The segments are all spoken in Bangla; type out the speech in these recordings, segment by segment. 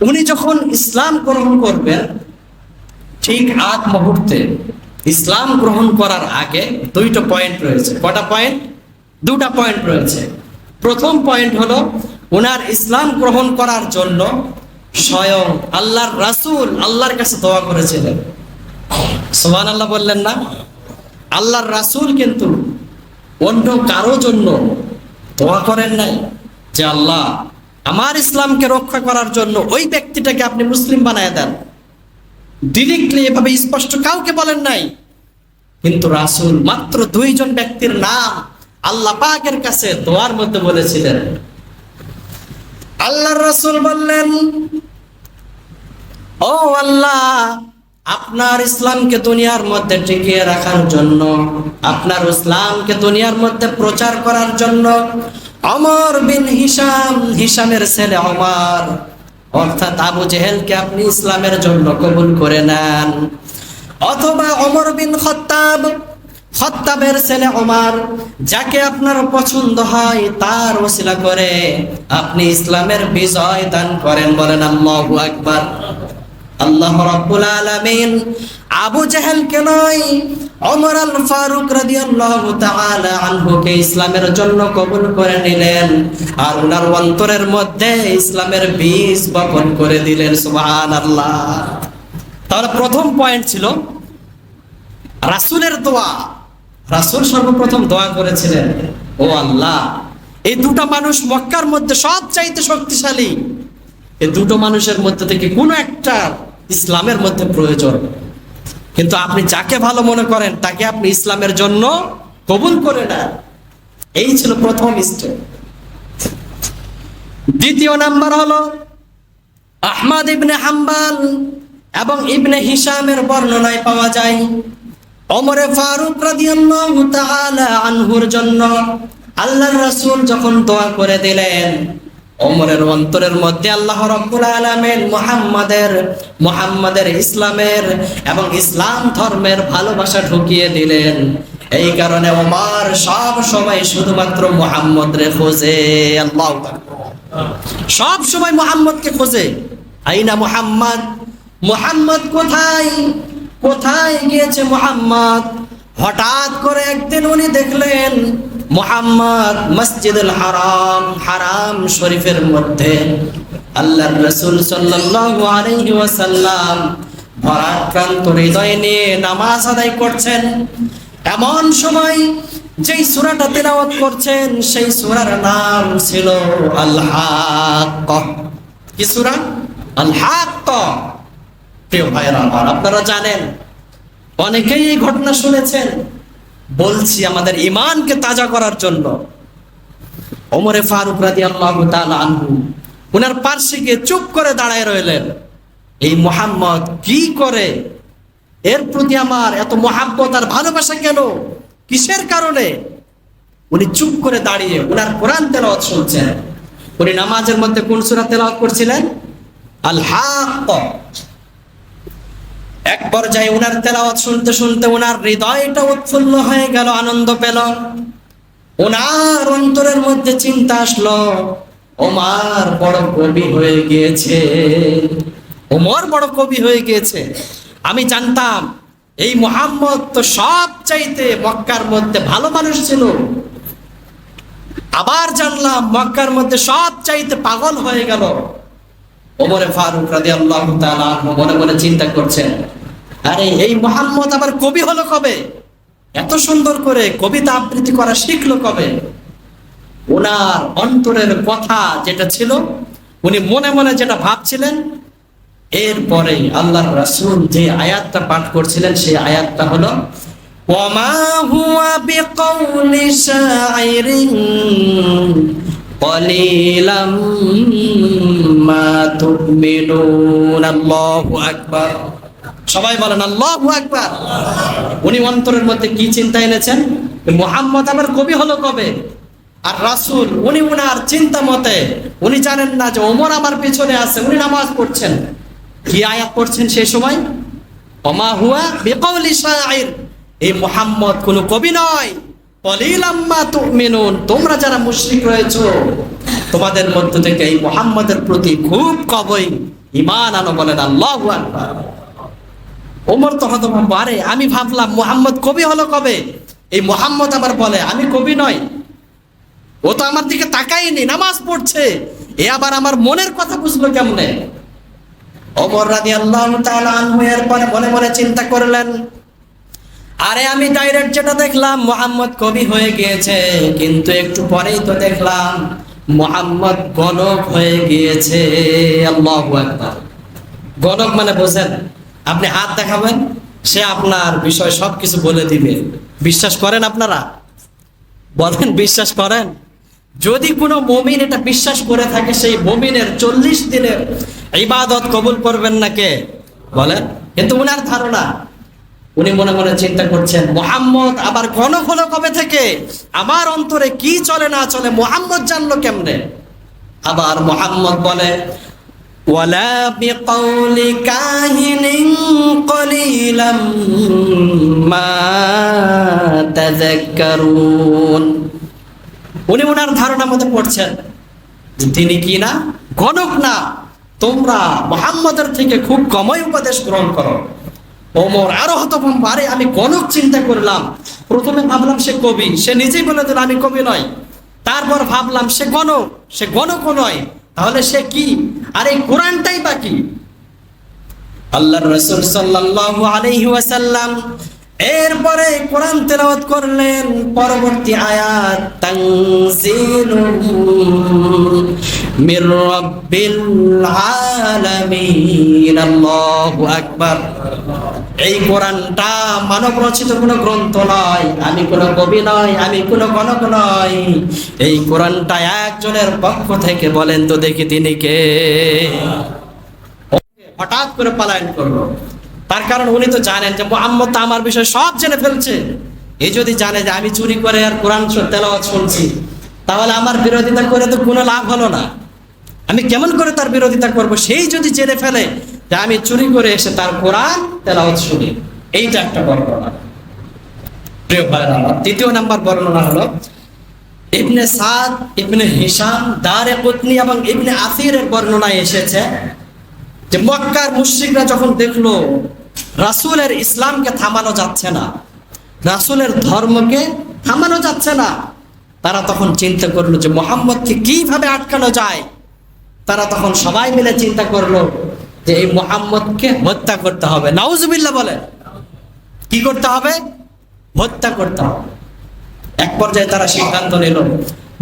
উনি যখন ইসলাম গ্রহণ করবেন, ঠিক আগ মুহূর্তে ইসলাম গ্রহণ করার আগে দুইটা পয়েন্ট রয়েছে। কটা পয়েন্ট দুটা পয়েন্ট রয়েছে। প্রথম পয়েন্ট হলো ওনার ইসলাম গ্রহণ করার জন্য স্বয়ং আল্লাহর রাসূল আল্লাহর কাছে দোয়া করেছিলেন। সোহান আল্লাহ বললেন না? আল্লাহর রাসূল কিন্তু অন্য কারও জন্য দোয়া করেন নাই যে, আল্লাহ আমার ইসলামকে রক্ষা করার জন্য ওই ব্যক্তিটাকে আপনি মুসলিম বানায় দেন। ডিরেক্টলি এভাবে স্পষ্ট কাউকে বলেন নাই। কিন্তু রাসুল মাত্র দুইজন ব্যক্তির নাম আল্লাহ পাকের কাছে দোয়ার মধ্যে বলেছিলেন। আল্লাহ রাসূল বললেন, ও আল্লাহ, আপনার ইসলামকে দুনিয়ার মধ্যে টিকিয়ে রাখার জন্য, আপনার ইসলামকে দুনিয়ার মধ্যে প্রচার করার জন্য অমর বিন হিসাম হিসামের ছেলে অমর অর্থাৎ আবু জেহেলকে আপনি ইসলামের জন্য কবুল করে নেন। অথবা অমর বিন খত্তাব, খত্তাবের ছেলে ওমার, যাকে আপনার পছন্দ হয় তার ওসিলা করে। আপনি ইসলামের বিজয় দান করেন, বলেন আল্লাহু আকবার। আল্লাহ রাব্বুল আলামিন আবু জাহেলকে নয়, ওমর আল ফারুক রাদিয়াল্লাহু তাআলা আনহুকে ইসলামের জন্য কবুল করে নিলেন আর ওনার অন্তরের মধ্যে ইসলামের বীজ বপন করে দিলেন, সুবহানাল্লাহ। তাহলে প্রথম পয়েন্ট ছিল রাসূলের দোয়া। রাসূল সর্বপ্রথম দোয়া করেছিলেন, ও আল্লাহ, এই দুটো মানুষ মক্কার মধ্যে সব চাইতে শক্তিশালী। এই দুটো মানুষের মধ্যে থেকে কোনো একটা ইসলামের মধ্যে প্রয়োজন। কিন্তু আপনি যাকে ভালো মনে করেন, তাকে আপনি ইসলামের জন্য কবুল করে নেন। এই ছিল প্রথম স্টেপ দ্বিতীয় নাম্বার হলো, আহমদ ইবনে হাম্বাল এবং ইবনে হিসামের বর্ণনায় পাওয়া যায় অমরে ফারুক রাদিয়াল্লাহু তাআলা আনহুর জন্য আল্লাহর রাসূল যখন দোয়া করে দিলেন ওমরের অন্তরের মধ্যে আল্লাহ রাব্বুল আলামিন মুহাম্মাদের মুহাম্মাদের ইসলামের এবং ইসলাম ধর্মের ভালোবাসা ঢুকিয়ে দিলেন। এই কারণে ওমর সব সময় শুধুমাত্র মুহাম্মদ রে খোঁজে। আল্লাহ সব সময় মুহাম্মদকে খোঁজে। আইনা মুহাম্মদ? মুহাম্মদ কোথায়? কোথায় গিয়েছে মুহাম্মদ? হঠাৎ করে একদিন উনি দেখলেন মুহাম্মদ মসজিদুল হারাম হারাম শরীফের মধ্যে আল্লাহর রসুল ওয়াসাল্লাম ভরাক্রান্ত হৃদয় নিয়ে নামাজ আদায় করছেন। এমন সময় যেই সূরাটা তেলাওয়াত করছেন, সেই সূরার নাম ছিল আল হাক্ক কি সূরা? আল হাক্ক প্রিয় ভাইরা আমার, আপনারা জানেন অনেকেই এই ঘটনা শুনেছেন। বলছি, আমাদের ইমানকে তাজা করার জন্য। ওমরে ফারুক রাদি আল্লাহ আনহু, উনার পার্শ্বে গিয়ে চুপ করে দাঁড়ায় রইলেন। এই মোহাম্মদ কি করে? এর প্রতি আমার এত মহাব্বত আর ভালোবাসা কেন? কিসের কারণে? উনি চুপ করে দাঁড়িয়ে উনার কোরআন তেলাওয়াত শুনছেন। উনি নামাজের মধ্যে কোন সূরা তেলাওয়াত করছিলেন? আল হাক্ক এক পর্যায়ে উনার তেলাওয়াত শুনতে শুনতে উনার হৃদয়টা উৎফুল্ল হয়ে গেল, আনন্দ পেল। ওনার অন্তরের মধ্যে চিন্তা আসলো ওমার বড় কবি হয়ে গিয়েছে। ওমর বড় কবি হয়ে গিয়েছে। আমি জানতাম, এই মোহাম্মদ তো সব চাইতে মক্কার মধ্যে ভালো মানুষ ছিল। আবার জানলাম, মক্কার মধ্যে সব চাইতে পাগল হয়ে গেল। ওমরে ফারুক রাদি আল্লাহ মনে মনে চিন্তা করছেন, আরে এই মোহাম্মদ আবার কবি হলো কবে? এত সুন্দর করে কবিতা আবৃত্তি করা শিখলো কবে? ওনার অন্তরের কথা যেটা ছিল, উনি মনে মনে যেটা ভাবছিলেন, এরপরে আল্লাহ রাসূল যে আয়াতটা পাঠ করছিলেন, সেই আয়াতটা হলো আল্লাহু সবাই বলেন, আল্লাহু উনি অন্তরের মধ্যে কি চিন্তা এনেছেন? মোহাম্মদ আবার কবি হলো কবে? আর রাসূল, উনি উনার চিন্তা মতে, উনি জানেন না যে ওমর আমার পিছনে আছে, উনি নামাজ পড়ছেন। কি আয়াত পড়ছেন সেই সময়? ওমা হুয়া এই মোহাম্মদ কোনো কবি নয়। তোমরা যারা মুশরিক রয়েছো তোমাদের মধ্য থেকে এই মোহাম্মদের প্রতি খুব কবই ইমান আনো বলেন আল্লাহ ওমর তো হতো আরে আমি ভাবলাম, মোহাম্মদ কবি হলো কবে? এই মোহাম্মদ আবার বলে, আমি কবি নয় ও তো আমার দিকে তাকাইনি নামাজ পড়ছে। এ আবার আমার মনের কথা বুঝলো কেমনে? ওমর রাদি আল্লাহ আনহু এরপরে মনে মনে চিন্তা করলেন, আরে আমি ডাইরেক্ট যেটা দেখলাম, মোহাম্মদ কবি হয়ে গিয়েছে। কিন্তু একটু পরেই তো দেখলাম মোহাম্মদ গণক হয়ে গিয়েছে। গণক মানে বোঝেন, আপনি হাত দেখাবেন, সে আপনার বিষয় সবকিছু বলে দিবে। বিশ্বাস করেন আপনারা? বলেন, বিশ্বাস করেন? যদি কোনো মমিন এটা বিশ্বাস করে থাকে, সেই মমিনের চল্লিশ দিনের ইবাদত কবুল করবেন না কে? বলেন, কিন্তু উনার ধারণা উনি মনে মনে চিন্তা করছেন মোহাম্মদ আবার ঘন ঘন কবে থেকে আমার অন্তরে কি চলে না চলে মোহাম্মদ জানলো কেমনে আবার মোহাম্মদ বলে ولا بقول كاهن قليلا ما تذكرون উনি ওনার ধারণা মতো পড়ছেন যে তিনি কি না গণক না তোমরা মোহাম্মদের থেকে খুব কমই উপদেশ গ্রহণ করো ওমর আরও হতভম্ব। আরে, আমি গণক চিন্তা করলাম। প্রথমে ভাবলাম সে কবি। সে নিজেই বলে দিল, আমি কবি নয় তারপর ভাবলাম, সে গণক। সে গণকও নয়। তাহলে সে কি? আর, এই কোরআনটাই বা কি? আল্লাহ রসুল সাল্লাল্লাহু আলাইহি ওয়াসাল্লাম এরপরে কোরআন তেলাওয়াত করলেন। পরবর্তী আয়াত তানজিলুম মির রাব্বিল আলামিন। আল্লাহু আকবার। এই কোরআনটা মানব রচিত কোনো গ্রন্থ নয়, আমি কোনো কবি নয়, আমি কোনো গণক নয়। এই কোরআনটা একজনের পক্ষ থেকে বলেন তো দেখি তিনি কে। হঠাৎ করে পালায়ন করল। তার কারণ উনি তো জানেন যে মোহাম্মদ তো আমার বিষয়ে সব জেনে ফেলছে। এই যদি জানে যে আমি চুরি করে আর কোরআন তেলাওয়াত শুনছি, তাহলে আমার বিরোধিতা করে তো কোনো লাভ হলো না। আমি কেমন করে তার বিরোধিতা করব? সেই যদি জেনে ফেলে যে আমি চুরি করে এসে তার কোরআন তেলাওয়াত শুনি। এইটা একটা বর্ণনা প্রিয় ভাইরা তৃতীয় নাম্বার বর্ণনা হলো, ইবনে সাদ, ইবনে হিসাম দারে পত্নী এবং ইবনে আসিরের বর্ণনায় এসেছে যে মক্কার মুশ্রিকরা যখন দেখল রাসূলের ইসলামকে থামানো যাচ্ছে না, রাসূলের ধর্মকে থামানো যাচ্ছে না, তারা তখন চিন্তা করল যে মোহাম্মদকে কীভাবে আটকানো যায়? তারা তখন সবাই মিলে চিন্তা করল যে এই মোহাম্মদকে হত্যা করতে হবে। নাউজুবিল্লাহ বলে কি করতে হবে? হত্যা করতে হবে। এক পর্যায়ে তারা সিদ্ধান্ত নিল,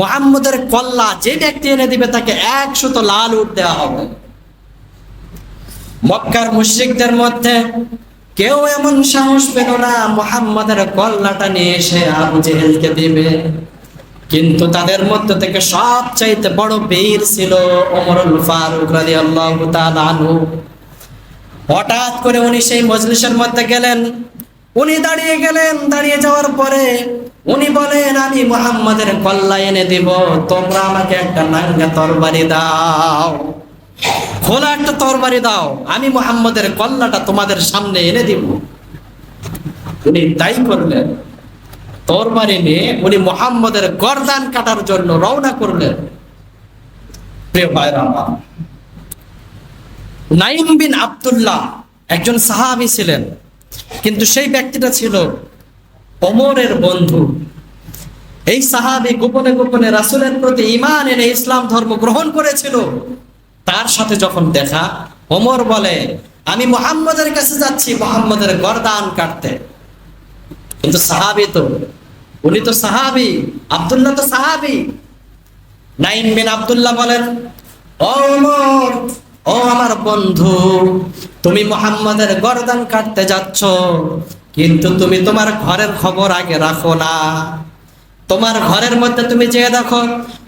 মোহাম্মদের কল্লা যে ব্যক্তি এনে দিবে তাকে একশত লাল উঠ দেওয়া হবে। মক্কার মুশ্রিকদের মধ্যে কেউ এমন সাহস পেল না, মোহাম্মদের কল্লাটা নিয়ে এসে আবু জেহেলকে দিবে। কিন্তু তাদের মধ্যে থেকে সবচাইতে বড় বীর ছিল ওমরুল ফারুক তাআলা আনহু। হঠাৎ করে উনি সেই মজলিসের মধ্যে গেলেন। উনি দাঁড়িয়ে গেলেন। দাঁড়িয়ে যাওয়ার পরে উনি বলেন, আমি মোহাম্মদের কল্লা এনে দিব। তোমরা আমাকে একটা নাঙ্গা তরবারি দাও। খোলা একটা তরবারি দাও। আমি মোহাম্মদের কল্লাটা তোমাদের সামনে এনে দিব। উনি তাই করলেন। তরবারি নিয়ে উনি মোহাম্মদের গরদান কাটার জন্য রওনা করলেন। নাইম বিন আব্দুল্লাহ একজন সাহাবি ছিলেন, কিন্তু সেই ব্যক্তিটা ছিল ওমরের বন্ধু। এই সাহাবি গোপনে গোপনে রাসুলের প্রতি ইমান এনে ইসলাম ধর্ম গ্রহণ করেছিল। তার সাথে যখন দেখা ওমর বলে, আমি মোহাম্মদের কাছে যাচ্ছি, মোহাম্মদের গরদান কাটতে। কিন্তু সাহাবি তো উনি তো সাহাবি, আব্দুল্লাহ তো সাহাবি। নাইম বিন আব্দুল্লাহ বলেন, ও ও আমার বন্ধু, তুমি মোহাম্মদের গরদান কাটতে যাচ্ছ, কিন্তু তুমি তোমার ঘরের খবর আগে রাখো না। তোমার ঘরের মধ্যে তুমি যে দেখো,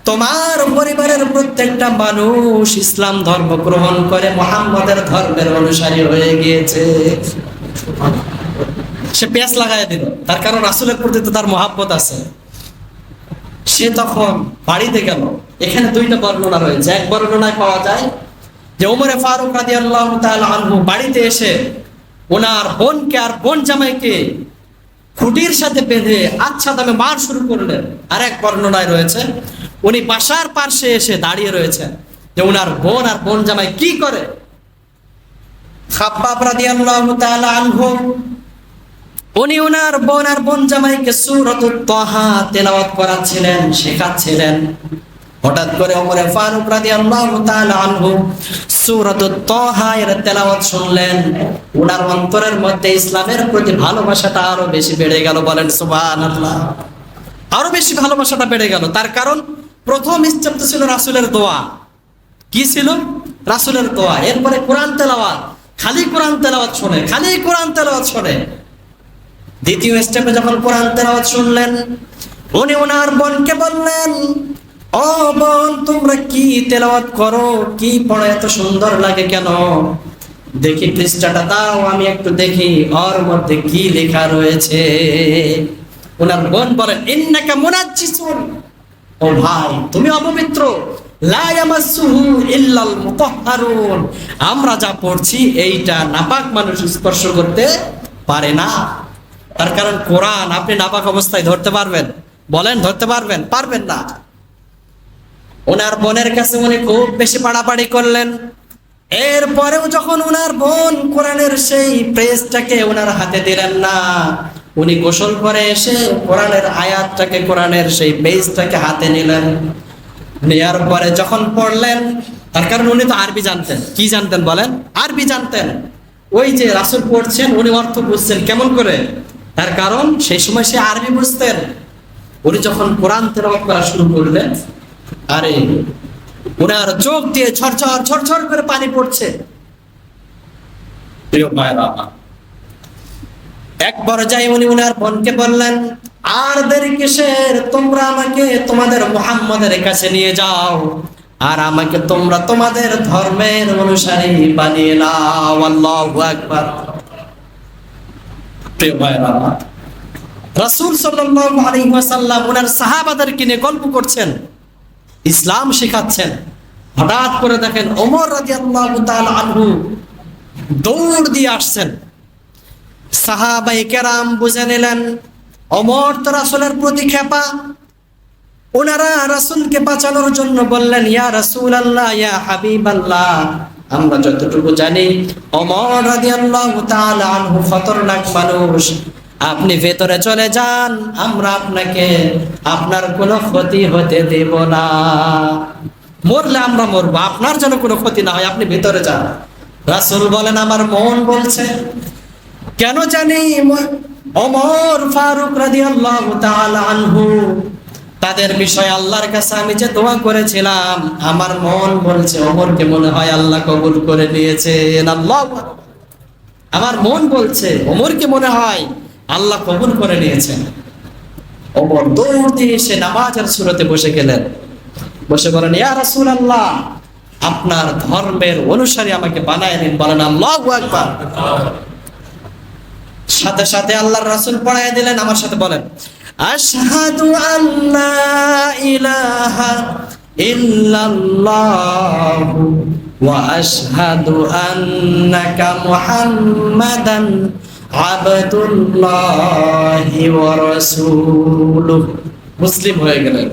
তোমার পরিবারের প্রত্যেকটা মানুষ ইসলাম ধর্ম গ্রহণ করে মোহাম্মদের ধর্মের অনুসারী হয়ে গিয়েছে। সে পেঁচ লাগাই দিল। তার কারণ রাসুলের প্রতি তো তার মহাব্বত আছে। সে তখন বাড়িতে গেল। এখানে দুইটা বর্ণনা রয়েছে। এক বর্ণনায় পাওয়া যায় যে ওমরে ফারুক রাজি আল্লাহ আনহু বাড়িতে এসে ওনার বোনকে আর বোন জামাইকে খুঁটির সাথে বেঁধে আচ্ছা দামে মার শুরু করলেন। আর এক বর্ণনায় রয়েছে, উনি বাসার পার্শ্বে এসে দাঁড়িয়ে রয়েছেন যে ওনার বোন আর বোন জামাই কি করে? খাব্বাব রাদিয়াল্লাহু তাআলা আনহু উনি ওনার বোন আর বোন জামাইকে সূরাতুত তাহা তেলাওয়াত করাচ্ছিলেন, শেখাচ্ছিলেন। হঠাৎ করে ওমরে ফারুক রাদিয়াল্লাহু তাআলা আনহু সূরাতুত তাহা এর তেলাওয়াত শুনলেন। ওনার অন্তরের মধ্যে ইসলামের প্রতি ভালোবাসাটা আরও বেশি বেড়ে গেল বলেন সুবহানাল্লাহ। আরও বেশি ভালোবাসাটা বেড়ে গেল। তার কারণ প্রথম স্টেপ ছিল রাসূলের দোয়া। কি ছিল? রাসূলের দোয়া। এরপরে কোরআন তেলাওয়াত। খালি কোরআন তেলাওয়াত শোনে, খালি কোরআন তেলাওয়াত শোনে। দ্বিতীয় স্টেপে যখন কোরআন তেলাওয়াত শুনলেন, উনি ওনার বোনকে বললেন, ও বোন, তোমরা কি তেলাওয়াত করো? কি পড়ে? এত সুন্দর লাগে কেন? দেখি পৃষ্ঠাটা দাও, আমি একটু দেখি, ওর মধ্যে কি লেখা রয়েছে? ওনার বোন বলেন ইন্নাকা মুনাজ্জিসুন। ও ভাই, তুমি অপবিত্র। লা ইয়ামাসসুহু ইল্লাল মুতাহহারুন আমরা যা পড়ছি, এইটা নাপাক মানুষ স্পর্শ করতে পারে না। তার কারণ কোরআন আপনি নাপাক অবস্থায় ধরতে পারবেন। বলেন, ধরতে পারবেন? পারবেন না। ওনার বোনের কাছে উনি খুব বেশি পাড়াপাড়ি করলেন। এরপরেও যখন ওনার বোন কোরআনের সেই প্রেসটাকে ওনার হাতে দিলেন না, উনি গোসল করে এসে কোরআনের আয়াতটাকে, কোরআনের সেই পেজটাকে হাতে নিলেন। নেয়ার পরে যখন পড়লেন, তার কারণ উনি তো আরবি জানতেন। কি জানতেন বলেন? আরবি জানতেন। ওই যে রাসুল পড়ছেন, উনি অর্থ বুঝছেন কেমন করে? তার কারণ, সেই সময় সে আরবি বুঝতেন উনি যখন কোরআন তেলাওয়াত করা শুরু করলেন, আরে ওনার চোখ দিয়ে ঝরঝর ঝরঝর করে পানি পড়ছে। প্রিয়। এক পর্যায়ে উনি উনার বোনকে বললেন, আর দেরি কিসের? তোমরা আমাকে তোমাদের মুহাম্মাদের কাছে নিয়ে যাও। আর আমাকে তোমরা তোমাদের ধর্মের অনুসারী বানিয়ে নাও। আল্লাহু প্রিয় সাল্লাল্লাহু আলাইহি ওয়াসাল্লাম ওনার সাহাবাদেরকে নিয়ে গল্প করছেন, ইসলাম শেখাচ্ছেন। হঠাৎ করে দেখেন ওমর রাদিয়াল্লাহু তাআলা আনহু দৌড় দিয়ে আসছেন। সাহাবাই কেরাম বুঝে নিলেন অমর তো রাসুলের প্রতি খেপা ওনারা রাসুলকে বাঁচানোর জন্য বললেন, ইয়া রাসুল আল্লাহ ইয়া হাবিব আল্লাহ আমরা যতটুকু জানি অমর রাদিয়াল্লাহু আনহু মানুষ। আপনি ভেতরে চলে যান, আমরা আপনাকে আপনার কোনো ক্ষতি হতে দেব না। মরলে আমরা মরবো, আপনার যেন কোনো ক্ষতি না হয়, আপনি ভেতরে যান। রাসুল বলেন, আমার মন বলছে, কেন জানি ওমর ফারুক রাদিয়াল্লাহু তাআলা আনহু তাদের বিষয় আল্লাহর কাছে আমি যে দোয়া করেছিলাম, আমার মন বলছে, ওমরকে মনে হয় আল্লাহ কবুল করে আল্লাহ আমার মন বলছে, ওমরকে মনে হয় আল্লাহ কবুল করে নিয়েছেন। ওমর দৌড় দিয়ে এসে নামাজের সুরতে বসে গেলেন। বসে বলেন, ইয়া রাসূলুল্লাহ, আপনার ধর্মের অনুসারী আমাকে বানায় নিন বলেন, আল্লাহু আকবার। সাথে সাথে আল্লাহর রাসূল পড়ায় দিলেন, আমার সাথে বলেন আশহাদু আল্লা ইলাহা ইল্লাল্লাহ ওয়া আশহাদু আন্নাকা মুহাম্মাদান আবদুল্লাহি ওয়া রাসূলুহু। মুসলিম হয়ে গেলেন।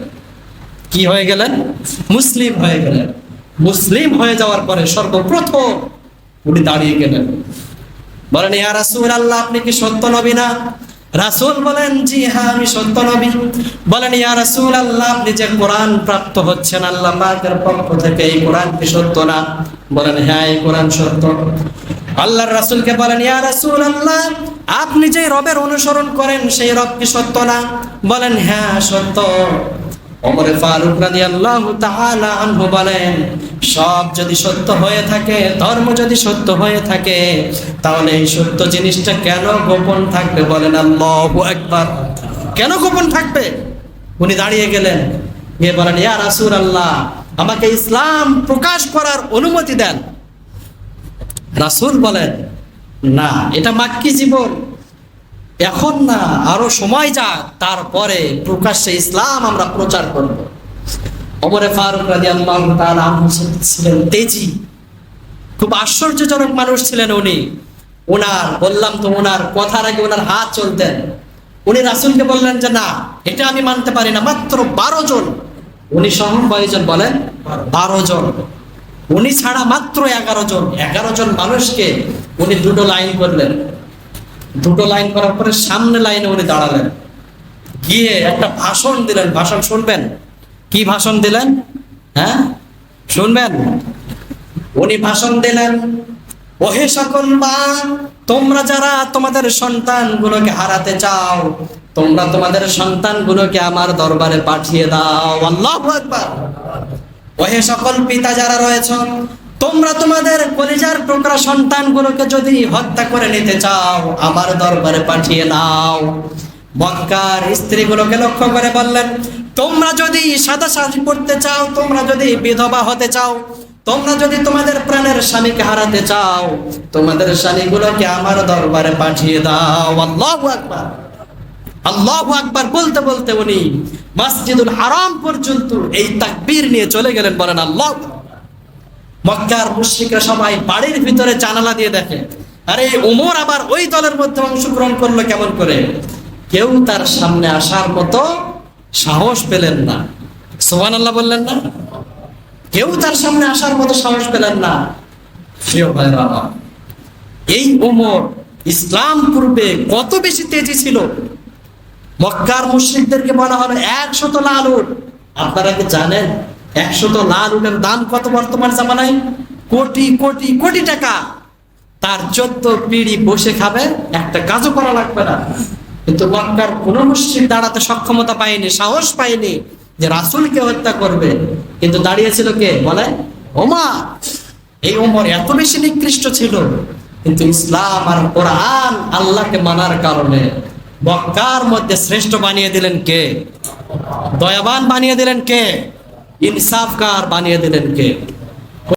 কি হয়ে গেলেন? মুসলিম হয়ে গেলেন। মুসলিম হয়ে যাওয়ার পরে সর্বপ্রথম উনি দাঁড়িয়ে গেলেন। বলেন, ইয়া রাসূল আল্লাহ আপনি কি সত্য নবী না? রাসূল বলেন, জি হ্যাঁ আমি সত্য নবী। বলেন, ইয়া রাসুল আল্লাহ আপনি যে কোরআন প্রাপ্ত হচ্ছেন, আল্লাহ পাকের পক্ষ থেকে এই কোরআন কি সত্য না? বলেন হ্যাঁ এই কোরআন সত্য। আল্লাহর রাসূলকে বলেন, ইয়া রাসূল আল্লাহ আপনি যে রবের অনুসরণ করেন, সেই রব কি সত্য না? বলেন হ্যাঁ সত্য। ওমরে ফারুক রাদিয়াল্লাহু তাআলা আনহু বলেন, সব যদি সত্য হয়ে থাকে, ধর্ম যদি সত্য হয়ে থাকে, তাহলে এই সত্য জিনিসটা কেন গোপন থাকবে বলেন আল্লাহু একবার কেন গোপন থাকবে? উনি দাঁড়িয়ে গেলেন, গিয়ে বলেন, ইয়া রাসূলুল্লাহ, আমাকে ইসলাম প্রকাশ করার অনুমতি দেন। রাসূল বলেন, না, এটা মাক্কি জীবন। এখন না, আরও সময় যাক, তারপরে প্রকাশ্যে ইসলাম আমরা প্রচার করব। অমরে ফারুক রাদিয়াল্লাহু তাআলা আনহু ছিলেন তেজি। খুব আশ্চর্যজনক মানুষ ছিলেন উনি। ওনার বললাম তো ওনার কথার আগে ওনার হাত চলতেন উনি রাসূলকে বললেন যে, না, এটা আমি মানতে পারি না, মাত্র বারো জন। উনি সহ কয়জন বলেন? বারো জন। উনি ছাড়া মাত্র এগারো জন। এগারো জন মানুষকে উনি দুটো লাইন করলেন। দুটো লাইন করার পরে সামনে লাইনে উনি দাঁড়ালেন। গিয়ে একটা ভাষণ দিলেন। ভাষণ শুনবেন? কি ভাষণ দিলেন? হ্যাঁ? শুনবেন? উনি ভাষণ দিলেন, ওহে সকল মা, তোমরা যারা তোমাদের সন্তানগুলোকে হারাতে চাও, তোমরা তোমাদের সন্তানগুলোকে আমার দরবারে পাঠিয়ে দাও। আল্লাহু আকবার। ওহে সকল পিতা যারা রয়েছে তোমরা তোমাদের কলিজার টুকরা সন্তানগুলোকে যদি হত্যা করে নিতে চাও, আমার দরবারে পাঠিয়ে নাও মক্কার স্ত্রীগুলোকে লক্ষ্য করে বললেন, তোমরা যদি সাদা সাজি পড়তে চাও, তোমরা যদি বিধবা হতে চাও, তোমরা যদি তোমাদের প্রাণের স্বামীকে হারাতে চাও, তোমাদের স্বামীগুলোকে আমার দরবারে পাঠিয়ে দাও। আল্লাহু আকবার। আল্লাহু আকবার বলতে বলতে উনি মসজিদুল হারাম পর্যন্ত এই তাকবীর নিয়ে চলে গেলেন, বলেন আল্লাহ মক্কার মুশরিকরা সবাই বাড়ির ভিতরে জানালা দিয়ে দেখে, আরে ওমর আবার ওই দলের মধ্যে অংশগ্রহণ করল কেমন করে? কেউ তার সামনে আসার মতো সাহস পেলেন না। সোহান আল্লাহ বললেন না। কেউ তার সামনে আসার মতো সাহস পেলেন না। এই ওমর ইসলাম পূর্বে কত বেশি তেজি ছিল? মক্কার মুশ্রিকদেরকে বলা হলো, একশত লাল উট আপনারা কি জানেন? একশত লাল উটের দাম কত বর্তমান জামানায়? কোটি কোটি কোটি টাকা। তার চোদ্দ পিড়ি বসে খাবে, একটা কাজও করা লাগবে না। কিন্তু মক্কার কোন মুশ্রিক দাঁড়াতে সক্ষমতা পায়নি, সাহস পায়নি যে রাসুলকে হত্যা করবে। কিন্তু দাঁড়িয়েছিল কে? বলে ওমা এই ওমর এত বেশি নিকৃষ্ট ছিল। কিন্তু ইসলাম আর কোরআন আল্লাহকে মানার কারণে মক্কার মধ্যে শ্রেষ্ঠ বানিয়ে দিলেন কে? দয়াবান বানিয়ে দিলেন কে? ইনসাফকার বানিয়ে দিলেন কে